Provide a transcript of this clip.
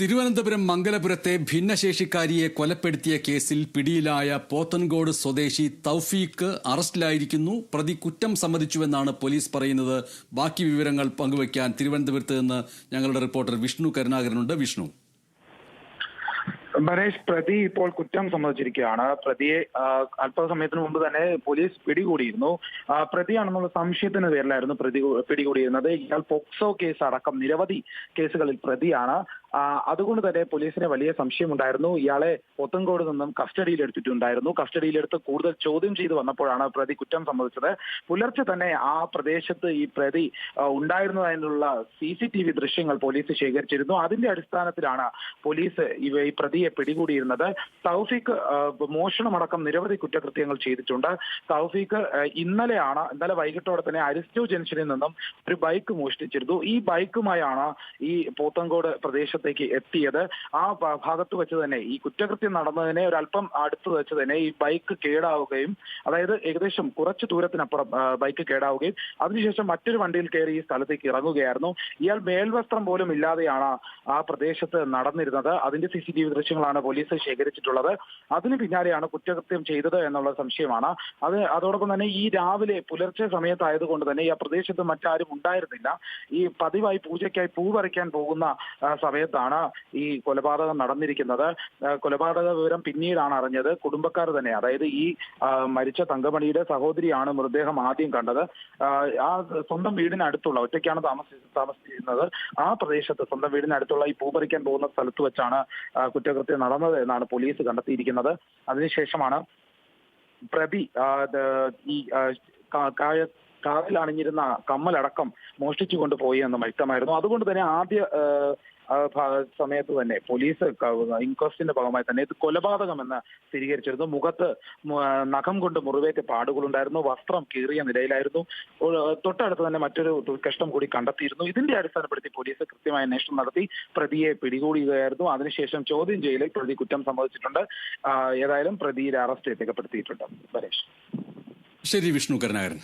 തിരുവനന്തപുരം മംഗലപുരത്തെ ഭിന്നശേഷിക്കാരിയെ കൊലപ്പെടുത്തിയ കേസിൽ പിടിയിലായ പോത്തൻകോട് സ്വദേശി തൌഫീഖ് അറസ്റ്റിലായിരിക്കുന്നു. പ്രതി കുറ്റം സമ്മതിച്ചുവെന്നാണ് പോലീസ് പറയുന്നത്. ബാക്കി വിവരങ്ങൾ പങ്കുവയ്ക്കാൻ തിരുവനന്തപുരത്ത് നിന്ന് ഞങ്ങളുടെ റിപ്പോർട്ടർ വിഷ്ണു കരുണാകരനുണ്ട്. വിഷ്ണു. ബനേഷ് പ്രതി ഇപ്പോൾ കുറ്റം സമ്മതിച്ചിരിക്കുകയാണ്. പ്രതിയെ അല്പസമയത്തിന് മുമ്പ് തന്നെ പോലീസ് പിടികൂടിയിരുന്നു. പ്രതിയാണെന്നുള്ള സംശയത്തിന് പേരിലായിരുന്നു പ്രതി പിടികൂടിയിരുന്നത്. ഇയാൾ പോക്സോ കേസ് അടക്കം നിരവധി കേസുകളിൽ പ്രതിയാണ്. അതുകൊണ്ട് തന്നെ പോലീസിന് വലിയ സംശയമുണ്ടായിരുന്നു. ഇയാളെ പൊത്തങ്കോട് നിന്നും കസ്റ്റഡിയിൽ എടുത്തിട്ടുണ്ടായിരുന്നു കസ്റ്റഡിയിലെടുത്ത് കൂടുതൽ ചോദ്യം ചെയ്തു വന്നപ്പോഴാണ് പ്രതി കുറ്റം സമ്മതിച്ചത്. പുലർച്ചെ തന്നെ ആ പ്രദേശത്ത് ഈ പ്രതി ഉണ്ടായിരുന്നതിനുള്ള സി സി ടി വി ദൃശ്യങ്ങൾ പോലീസ് ശേഖരിച്ചിരുന്നു. അതിന്റെ അടിസ്ഥാനത്തിലാണ് പോലീസ് ഈ പ്രതിയെ പിടികൂടിയിരുന്നത്. തൗഫീഖ് മോഷണമടക്കം നിരവധി കുറ്റകൃത്യങ്ങൾ ചെയ്തിട്ടുണ്ട്. തൗഫീഖ് ഇന്നലെയാണ് ഇന്നലെ വൈകിട്ടോടെ തന്നെ അരിസ്റ്റോ ജംഗ്ഷനിൽ നിന്നും ഒരു ബൈക്ക് മോഷ്ടിച്ചിരുന്നു. ഈ ബൈക്കുമായാണ് ഈ പോത്തങ്കോട് പ്രദേശത്തേക്ക് എത്തിയത്. ആ ഭാഗത്ത് വെച്ച് തന്നെ ഈ കുറ്റകൃത്യം നടന്നതിനെ ഒരല്പം അടുത്ത് വെച്ച് തന്നെ ഈ ബൈക്ക് കേടാവുകയും അതായത് ഏകദേശം കുറച്ച് ദൂരത്തിനപ്പുറം ബൈക്ക് കേടാവുകയും അതിനുശേഷം മറ്റൊരു വണ്ടിയിൽ കയറി ഈ സ്ഥലത്തേക്ക് ഇറങ്ങുകയായിരുന്നു. ഇയാൾ മേൽവസ്ത്രം പോലും ഇല്ലാതെയാണ് ആ പ്രദേശത്ത് നടന്നിരുന്നത്. അതിന്റെ സി സി ടി വി ദൃശ്യങ്ങളാണ് പോലീസ് ശേഖരിച്ചിട്ടുള്ളത്. അതിന് പിന്നാലെയാണ് കുറ്റകൃത്യം ചെയ്തത് എന്നുള്ള സംശയമാണ്. അത് അതോടൊപ്പം തന്നെ ഈ രാവിലെ പുലർച്ചെ സമയത്തായതുകൊണ്ട് തന്നെ ഈ പ്രദേശത്ത് മറ്റാരും ഉണ്ടായിരുന്നില്ല. ഈ പതിവായി പൂജയ്ക്കായി പൂ പറിക്കാൻ പോകുന്ന ആ, സമയത്താണ് ഈ കൊലപാതകം നടന്നിരിക്കുന്നത്. കൊലപാതക വിവരം പിന്നീടാണ് അറിഞ്ഞത്. കുടുംബക്കാർ തന്നെ അതായത് ഈ മരിച്ച തങ്കമണിയുടെ സഹോദരിയാണ് മൃതദേഹം ആദ്യം കണ്ടത്. ആ, സ്വന്തം വീടിനടുത്തുള്ള ഒറ്റയ്ക്കാണ് താമസി താമസിച്ചിരുന്നത്. ആ പ്രദേശത്ത് സ്വന്തം വീടിനടുത്തുള്ള ഈ പൂപറിക്കാൻ പോകുന്ന സ്ഥലത്ത് വെച്ചാണ് കുറ്റകൃത്യം നടന്നത് എന്നാണ് പോലീസ് കണ്ടെത്തിയിരിക്കുന്നത്. അതിനുശേഷമാണ് പ്രതി ഈ കായ കാറിൽ അണിഞ്ഞിരുന്ന കമ്മലടക്കം മോഷ്ടിച്ചു കൊണ്ടുപോയി എന്ന് വ്യക്തമായിരുന്നു. അതുകൊണ്ട് തന്നെ ആദ്യ സമയത്ത് തന്നെ പോലീസ് ഇൻക്വസ്റ്റിന്റെ ഭാഗമായി തന്നെ ഇത് കൊലപാതകമെന്ന് സ്ഥിരീകരിച്ചിരുന്നു. മുഖത്ത് നഖം കൊണ്ട് മുറിവേറ്റ പാടുകളുണ്ടായിരുന്നു. വസ്ത്രം കീറിയ നിലയിലായിരുന്നു. തൊട്ടടുത്ത് തന്നെ മറ്റൊരു കഷ്ടം കൂടി കണ്ടെത്തിയിരുന്നു. ഇതിന്റെ അടിസ്ഥാനപ്പെടുത്തി പോലീസ് കൃത്യമായ അന്വേഷണം നടത്തി. പ്രതിയെ പിടികൂടുകയായിരുന്നു അതിനുശേഷം ചോദ്യം ചെയ്യലിൽ പ്രതി കുറ്റം സമ്മതിച്ചിട്ടുണ്ട്. ഏതായാലും പ്രതിയുടെ അറസ്റ്റ് രേഖപ്പെടുത്തിയിട്ടുണ്ട് പരേഷ് ശരി വിഷ്ണു കരുണാകരൻ.